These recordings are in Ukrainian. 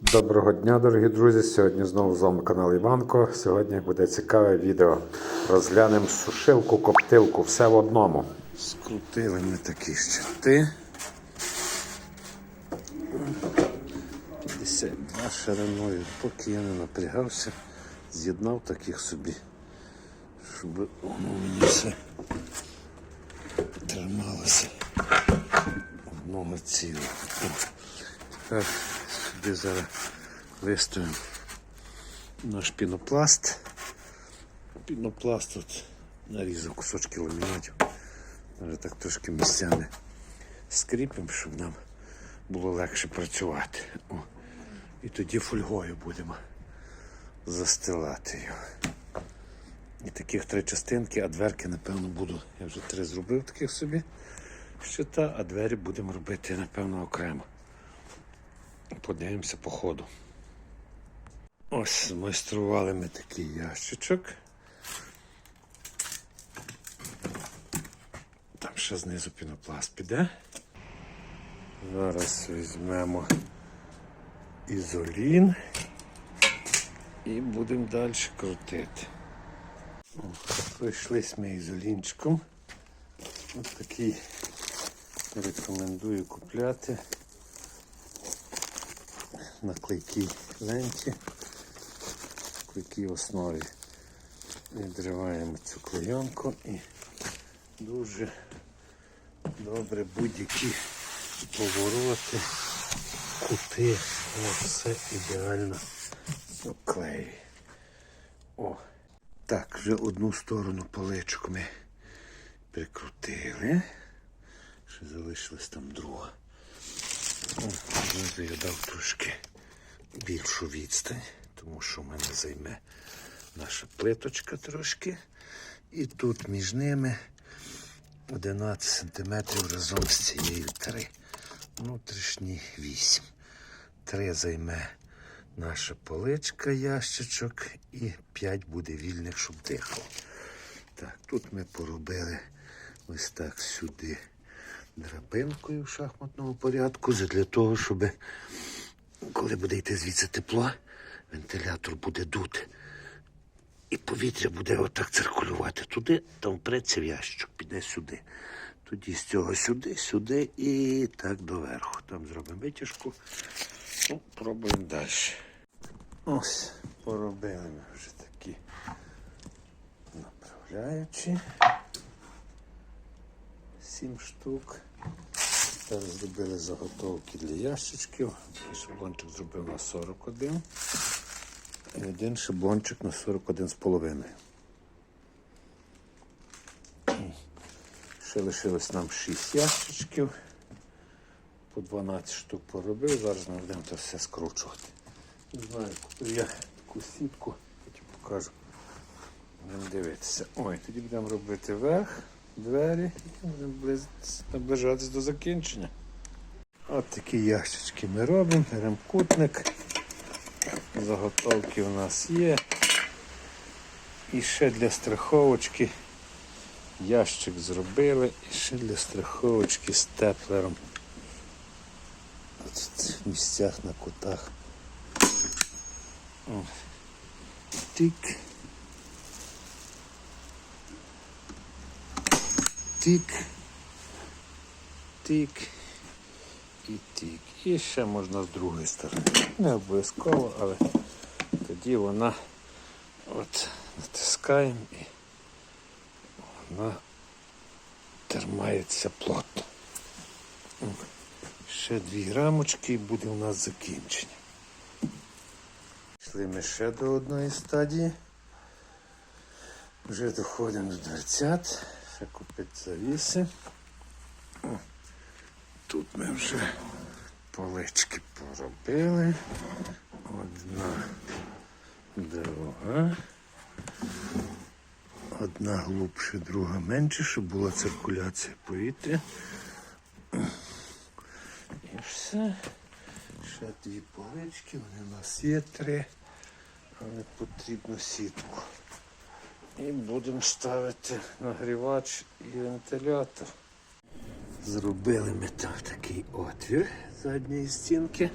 Доброго дня, дорогі друзі! Сьогодні знову з вами канал Іванко. Сьогодні буде цікаве відео. Розглянемо сушилку, коптилку, все в одному. Скрутили ми такі щити. 52 шириною. Поки я не напрягався, з'єднав таких собі, щоб воно мені все трималося одного цілого. Сюди зараз виставимо наш пінопласт. Пінопласт тут нарізав кусочки ламінатів. Може так трошки місцями скріпимо, щоб нам було легше працювати. О. І тоді фольгою будемо застилати його. І таких три частинки, а дверки, напевно, буду. Я вже три зробив таких собі щита, а двері будемо робити, напевно, окремо. Подивимося по ходу. Ось змайстрували ми такий ящичок. Там ще знизу пінопласт піде. Зараз візьмемо ізолін і будемо далі крутити. Пройшлись ми ізолінчиком. Ось такий рекомендую купляти на клейкій ленті, клейкій основі. Відриваємо цю клейонку і дуже добре будь-які повороти, кути, О, все ідеально клеює. О, так, вже одну сторону поличок ми прикрутили. Ще залишилась там друга. Знизу дав трошки більшу відстань, тому що в мене займе наша плиточка трошки. І тут між ними 11 см разом з цією 3. Внутрішні 8. 3 займе наша поличка, ящичок, і 5 буде вільних, щоб дихало. Так, тут ми поробили ось так сюди драбинкою в шахматному порядку, для того, щоб коли буде йти звідси тепло, вентилятор буде дути. І повітря буде отак циркулювати туди, там впреться в ящичок, піде сюди. Тоді з цього сюди, сюди і так доверху. Там зробимо витяжку. Ну, пробуємо далі. Ось, поробили ми вже такі направляючі. Сім штук. Зараз зробили заготовки для ящичків. Шаблончик зробив на 41. І один шаблончик на 41,5. Ще лишилось нам 6 ящичків. По 12 штук поробив. Зараз ми будемо це все скручувати. Не знаю, купив я таку сітку, потім покажу. Будемо дивитися. Ой, тоді будемо робити верх, двері і будемо наближатись до закінчення. От такі ящички ми робимо, беремо кутник. Заготовки у нас є. І ще для страховочки ящик зробили. І ще для страховочки степлером. От в місцях на кутах. Тик. Тик. Тик. І тик. І ще можна з другої сторони. Не обов'язково, але тоді вона от натискаємо і вона тримається плотно. Ще дві рамочки і буде у нас закінчення. Йшли ми ще до одної стадії. Вже доходимо до дверцят. Ще купити завіси. О, Тут ми вже полички поробили. Одна друга. Одна глубше, друга менше, щоб була циркуляція повітря. І все. Ще дві полички, вони у нас є три, але потрібно сітку. І будемо ставити нагрівач і вентилятор. Зробили ми там такий отвір задньої стінки.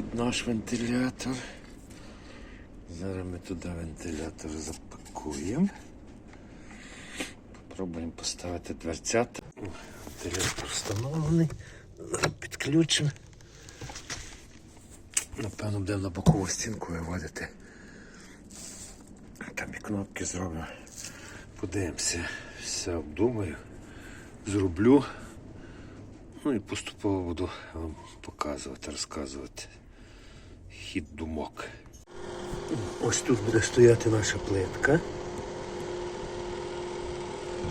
під наш вентилятор. Зараз ми туди вентилятор запакуємо. Попробуємо поставити дверцята. Вентилятор встановлений. Підключимо. Напевно, будемо на бокову стінку виводити. Кнопки зроблю. Подивимося. Все обдумаю, зроблю. Ну і поступово буду вам показувати, розказувати хід думок. Ось тут буде стояти наша плитка.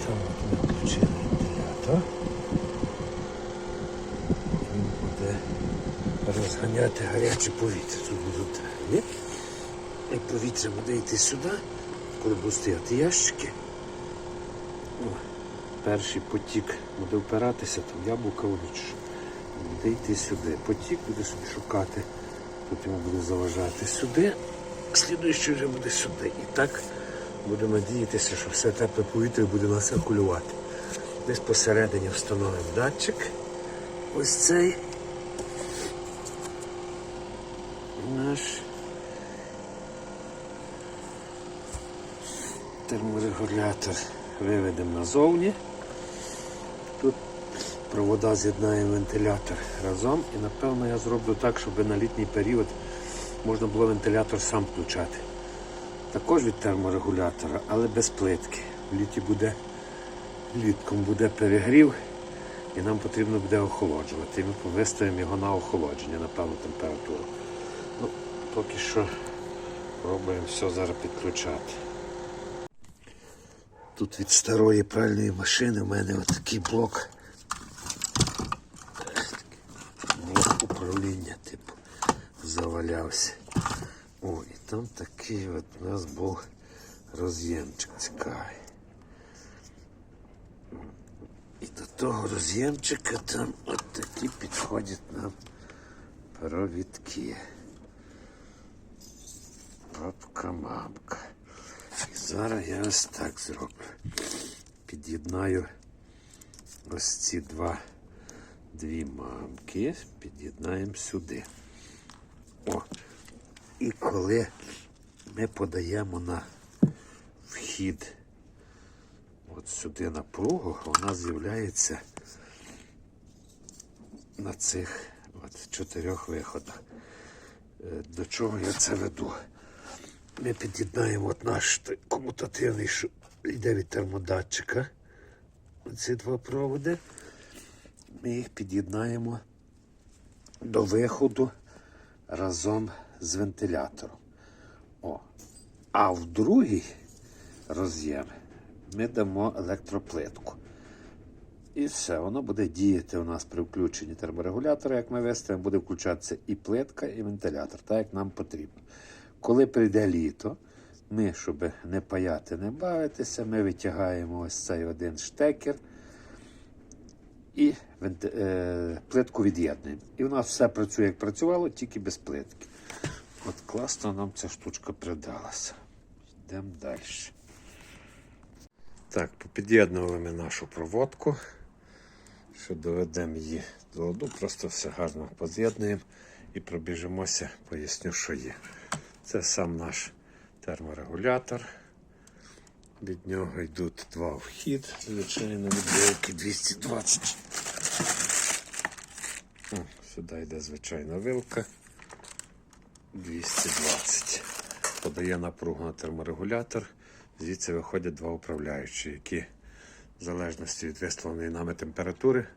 Там ми включили вентилятор. Він буде розганяти гаряче повітря. Тут будуть далі. І повітря буде йти сюди, коли будуть стояти ящики. О, перший потік буде впиратися, там яблука водич. Буде йти сюди. Потік буде собі шукати. Тут йому буде заважати сюди. Слідуючий вже буде сюди. І так будемо надіятися, що все тепле повітря буде нас циркулювати. Десь посередині встановимо датчик. Ось цей. Наш терморегулятор виведемо назовні. Тут провода з'єднаємо вентилятор разом і напевно я зроблю так, щоб на літній період можна було вентилятор сам включати. Також від терморегулятора, але без плитки. В літі буде літком буде перегрів і нам потрібно буде охолоджувати. І ми виставимо його на охолодження на певну температуру. Ну, поки що пробуємо все зараз підключати. Тут від старої пральної машини в мене отакий блок. Блок управління, типу, завалявся. О, і там такий от у нас був роз'ємчик цікавий. І до того роз'ємчика там от такі підходять нам провідки. Папка-мамка. Зараз я ось так зроблю. Під'єднаю ось ці два дві мамки, під'єднаємо сюди. О, і коли ми подаємо на вхід от сюди напругу, вона з'являється на цих от чотирьох виходах. Е, До чого я це веду? Ми під'єднаємо от наш комутативний, що йде від термодатчика. Ці два проводи. Ми їх під'єднаємо до виходу разом з вентилятором. О. А в другий роз'єм ми дамо електроплитку. І все, воно буде діяти у нас при включенні терморегулятора, як ми виставимо, буде включатися і плитка, і вентилятор, так як нам потрібно. Коли прийде літо, ми, щоб не паяти, не бавитися, ми витягаємо ось цей один штекер і е, плитку від'єднуємо. І у нас все працює, як працювало, тільки без плитки. От класно нам ця штучка придалася. Йдемо далі. Так, попід'єднували ми нашу проводку. Що доведемо її до ладу, просто все гарно поз'єднуємо і пробіжимося, поясню, що є. Це сам наш терморегулятор. Від нього йдуть два вхід, звичайно, від вилки 220. О, сюди йде звичайна вилка 220. Подає напругу на терморегулятор. Звідси виходять два управляючі, які в залежності від висловленої нами температури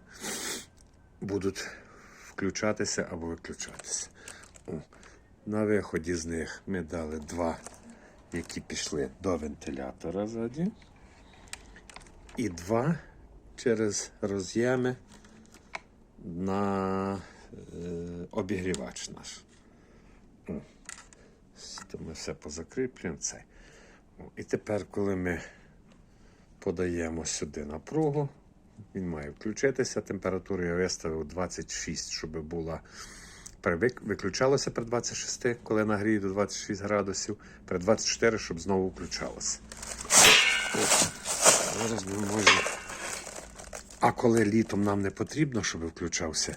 будуть включатися або виключатися. О, На виході з них ми дали два, які пішли до вентилятора ззаді. І два через роз'єми на е, обігрівач наш. То ми все позакріплюємо це. І тепер, коли ми подаємо сюди напругу, він має включитися. Температуру я виставив 26, щоб була. Виключалося при 26, коли нагріє до 26 градусів, при 24, щоб знову включалося. Зараз ми можемо. А коли літом нам не потрібно, щоб включався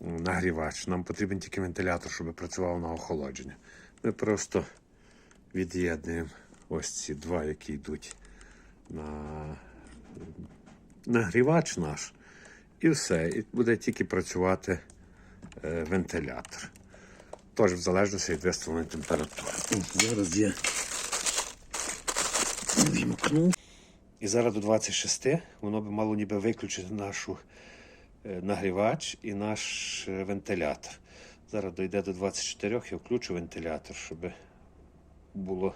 нагрівач. Нам потрібен тільки вентилятор, щоб працював на охолодження. Ми просто від'єднуємо ось ці два, які йдуть на нагрівач наш. І все. І буде тільки працювати вентилятор. Тож, в залежності від виставленої температури. Зараз я вімкну. І зараз до 26 воно би мало ніби виключити нашу е, нагрівач і наш е, вентилятор. Зараз дойде до 24, я включу вентилятор, щоб було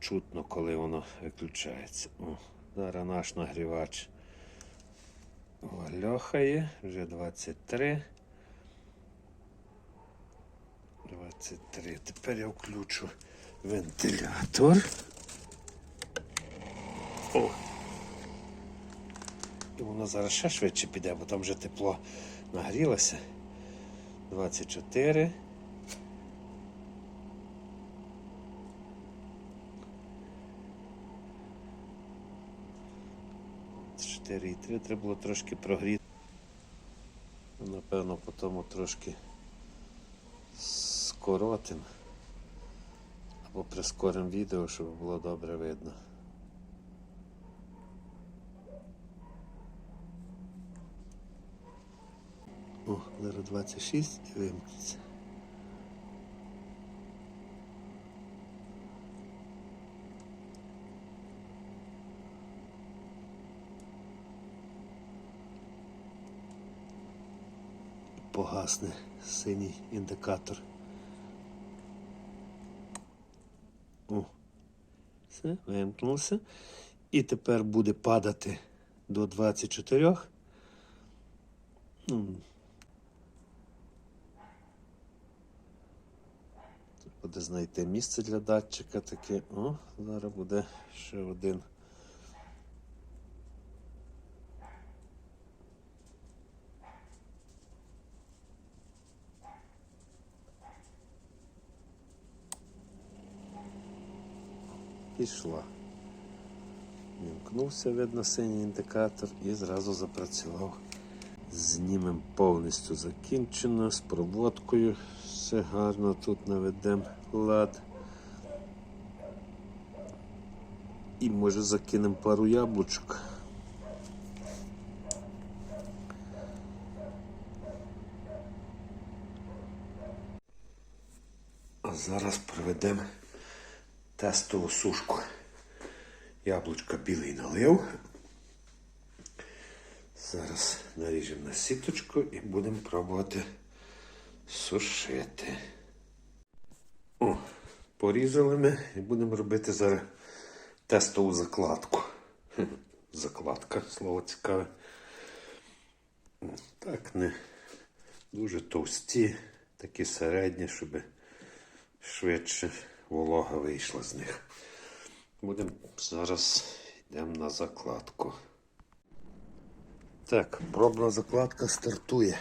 чутно, коли воно виключається. О, зараз наш нагрівач льохає, вже 23. 23. Тепер я включу вентилятор. О. І воно зараз ще швидше піде, бо там вже тепло нагрілося. 24. Чотири і три треба було трошки прогріти. Напевно, потім трошки скоротим або прискорим відео, щоб було добре видно. О, зараз 26 і вимкнеться. Погасне синій індикатор. О, все, вимкнулося. І тепер буде падати до 24. Ну, Буде знайти місце для датчика таке. О, зараз буде ще один. Пішла. Вімкнувся, видно, синій індикатор і зразу запрацював. Знімемо повністю закінчено з проводкою. Все гарно тут наведемо лад. І може закинемо пару яблучок. А зараз проведемо тестову сушку. Яблучка білий налив. Зараз наріжемо на сіточку і будемо пробувати сушити. О, порізали ми і будемо робити зараз тестову закладку. Закладка, слово цікаве. Так, не дуже товсті, такі середні, щоб швидше волога вийшла з них. Будемо зараз йдемо на закладку. Так, пробна закладка стартує.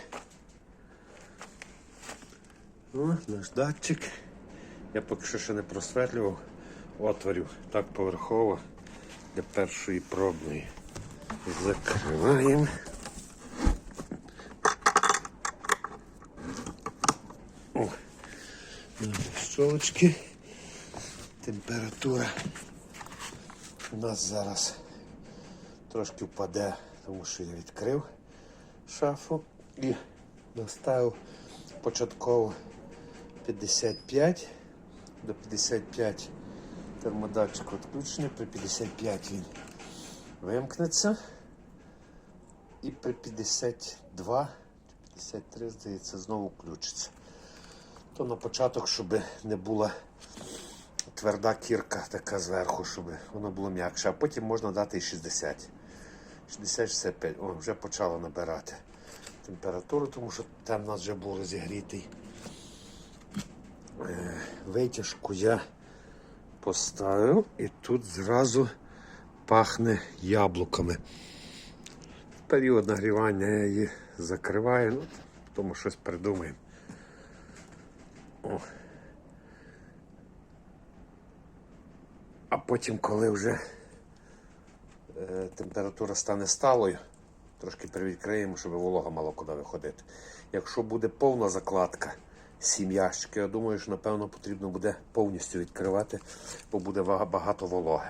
О, наш датчик. Я поки що ще не просветлював отворів так поверхово для першої пробної. Закриваємо. О, щолочки. Температура у нас зараз трошки впаде, тому що я відкрив шафу і наставив початково 55 до 55 термодатчик відключений, при 55 він вимкнеться. І при 52 53, здається, знову включиться. То на початок, щоб не була тверда кірка така зверху, щоб воно було м'якше. А потім можна дати і 60. 60-65. О, вже почало набирати температуру, тому що там у нас вже був розігрітий. Е, Витяжку я поставив і тут зразу пахне яблуками. Період нагрівання я її закриваю, ну, тому щось придумаємо. А потім, коли вже е, температура стане сталою, Трошки привідкриємо, щоб волога мало куди виходити. Якщо буде повна закладка, сім ящиків, я думаю, що напевно потрібно буде повністю відкривати, бо буде багато вологи.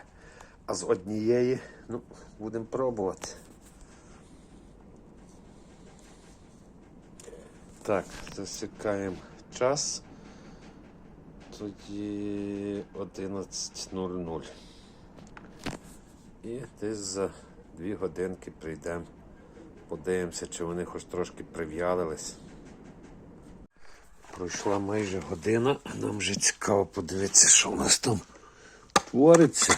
А з однієї, ну, будемо пробувати. Так, засікаємо час. Тоді 11.00. І десь за дві годинки прийдемо. Подивимося, чи вони хоч трошки прив'ялились. Пройшла майже година, нам вже цікаво подивитися, що у нас там твориться.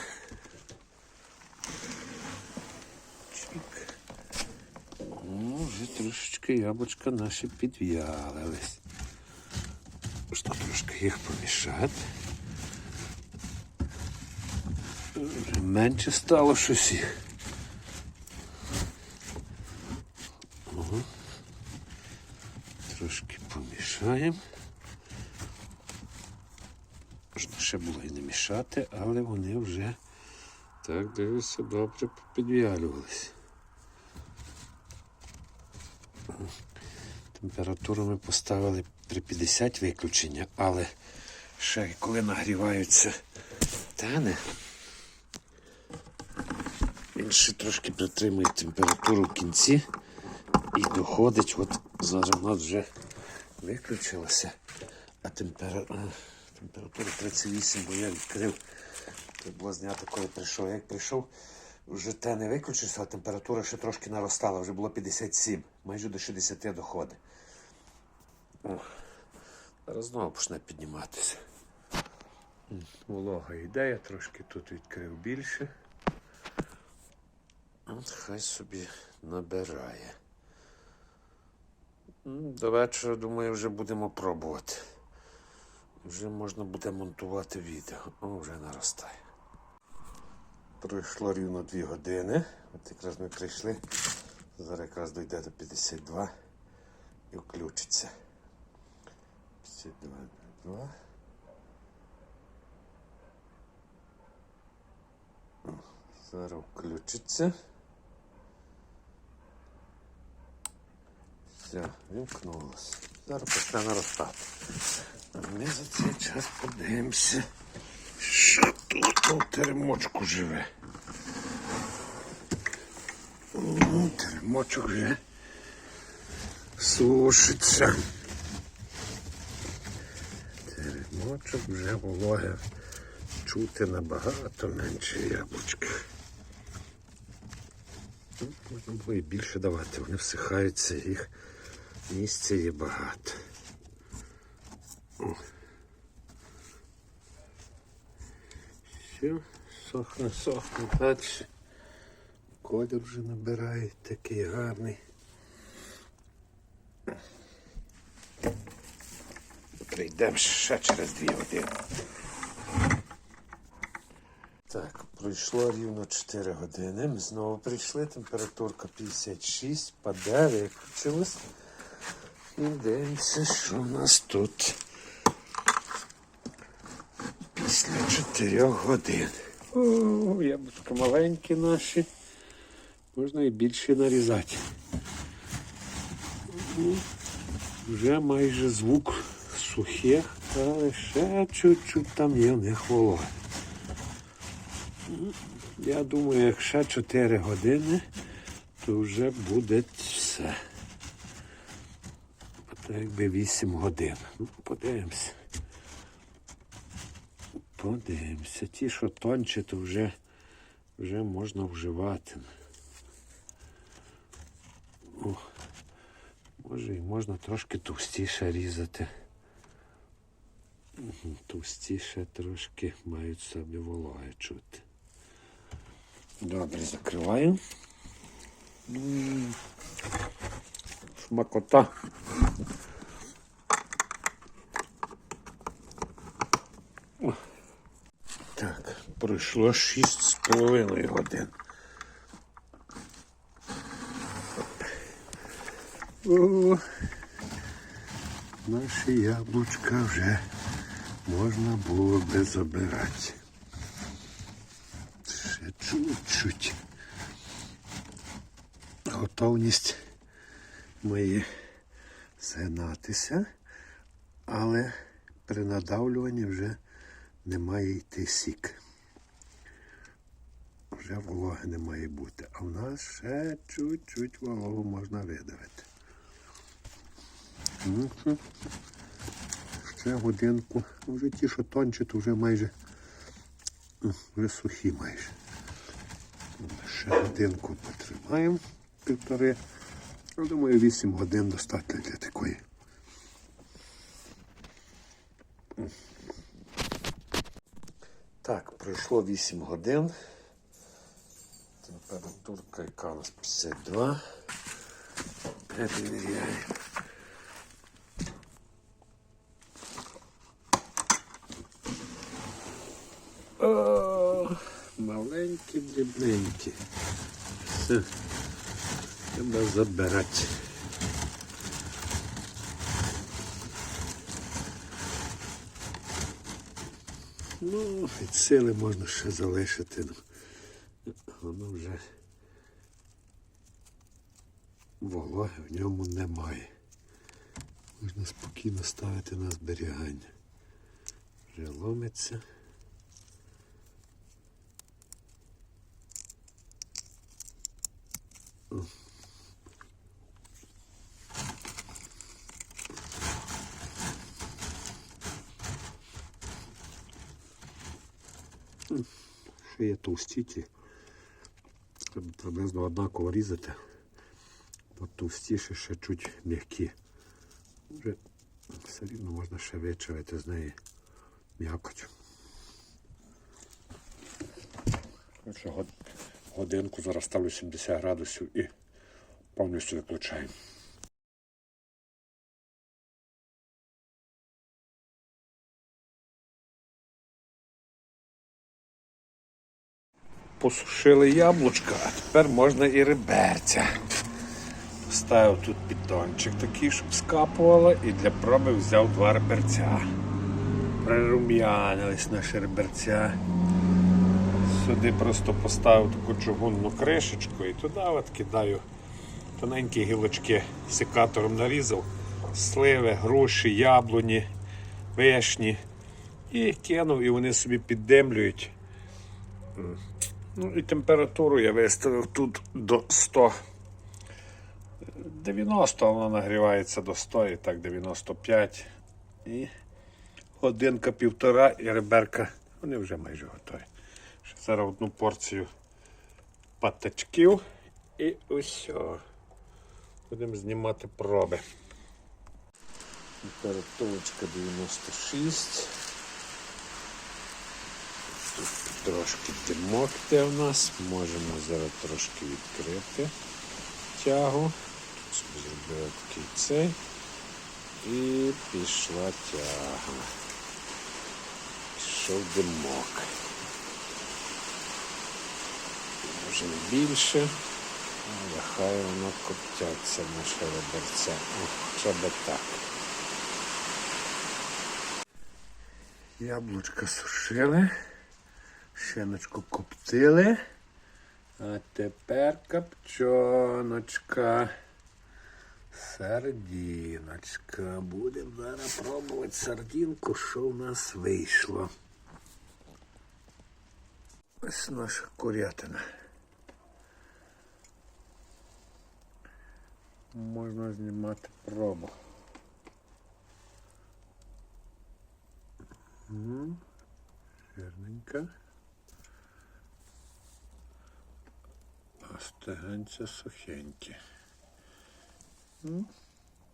Чик. Ну, вже трошечки яблучка наші підв'ялились. Що трошки їх помішати. Вже менше стало щось їх. Ага. Трошки помішаємо. Можна ще було і не мішати, але вони вже так дивися, добре підв'ялювалися. Температуру ми поставили при 50 виключення, але ще коли нагріваються тени, він ще трошки притримує температуру в кінці і доходить. От зараз у нас вже виключилося, а темпера... температура 38, бо я відкрив. Це було знято, коли прийшов. Як прийшов, вже те не виключився, а температура ще трошки наростала, вже було 57, майже до 60 доходить. О, зараз знову почне підніматися. Волога йде, я трошки тут відкрив більше. От хай собі набирає. До вечора, думаю, вже будемо пробувати. Вже можна буде монтувати відео. О, вже наростає. Пройшло рівно 2 години. От якраз ми прийшли. Зараз якраз дійде до 52 і включиться. 52, 2. Зараз включиться. Все, вімкнулося. Зараз почне наростати. Ми за цей час подивимося, що тут у теремочку живе. М, Теремочок вже сушиться. Теремочок вже вологе чути набагато менше яблучка. Ну, Можна було і більше давати, вони всихаються, їх місця є багато. Все, сохне, сохне далі. Колір вже набирає такий гарний. Прийдемо ще через дві години. Так, пройшло рівно 4 години. Ми знову прийшли. Температурка 56, паде, виключилась. І дивимося, що у нас тут після 4 годин. О, яблучка маленькі наші. Можна і більше нарізати. Вже майже звук сухих, але ще чуть-чуть там є в них волога. Я думаю, як ще 4 години, то вже буде все. То якби 8 годин. Ну, подивимося. Подивимося. Ті, що тонче, то вже, вже можна вживати. О, може і можна трошки товстіше різати. Товстіше трошки мають собі вологи чути. Добре, закриваю. О. Так, пройшло шість з половиною годин. О, наші яблучка вже можна було би забирати. Ще чуть-чуть. Готовність має згинатися, але при надавлюванні вже не має йти сік. Вже вологи не має бути. А в нас ще чуть-чуть вологу можна видавити. Ну. Ще годинку. Ну, Вже ті, що тонче, то вже майже м, вже сухі майже. Ще годинку потримаємо півтори. Я думаю, 8 годин достатньо для такої. Так, пройшло 8 годин. Температурка яка у нас 52. Перевіряємо. О, маленькі, дрібненькі. Все. Треба забирати. Ну, від сили можна ще залишити. Ну, воно вже вологи в ньому немає. Можна спокійно ставити на зберігання. Вже ломиться. Ще є товстіті. Треба приблизно однаково різати. Бо товстіше ще чуть м'які. Вже все рівно можна ще вичавити з неї м'якоть. Годинку зараз ставлю 70 градусів і повністю виключаємо. Посушили яблучка, а тепер можна і реберця. Поставив тут піддончик такий, щоб скапувало, і для проби взяв два реберця. Прирум'янились наші реберця. Сюди просто поставив таку чугунну кришечку і туди от кидаю тоненькі гілочки секатором нарізав, сливи, груші, яблуні, вишні. І кинув, і вони собі піддемлюють. Ну і температуру я виставив тут до 100. 90 вона нагрівається до 100 і так 95. І годинка півтора і реберка. Вони вже майже готові. Ще зараз одну порцію патачків і усьо. Будемо знімати проби. Температурочка 96. Тут трошки димок в нас. Можемо зараз трошки відкрити тягу. Тут зробили такий цей. І пішла тяга. Пішов димок. І більше. Але хай воно коптяться наші реберця. Б так. Яблучка сушили. Щеночку коптили. А тепер копчоночка. Сардіночка. Будемо зараз пробувати сардінку, що в нас вийшло. Ось наша курятина. Можна знімати пробу. М, Жирненька. А сухенькі.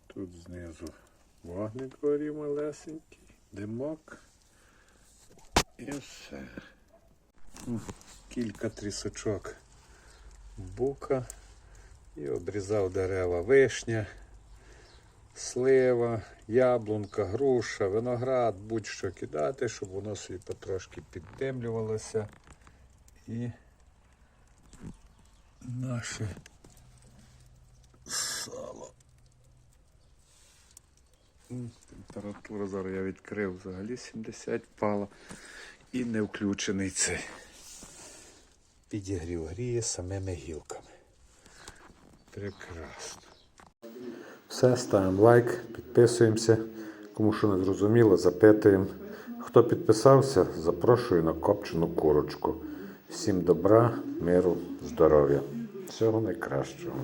Тут знизу вогник горів малесенький, димок. І все. Кілька трісочок бука. І обрізав дерева вишня, слива, яблунка, груша, виноград, будь-що кидати, щоб воно собі потрошки піддемлювалося. І наше сало. Температура зараз я відкрив взагалі 70 впала і не включений цей. Підігрів гріє самими гілками. Прекрасно. Все, ставимо лайк, підписуємося. Кому що не зрозуміло, запитуємо. Хто підписався, запрошую на копчену курочку. Всім добра, миру, здоров'я. Всього найкращого.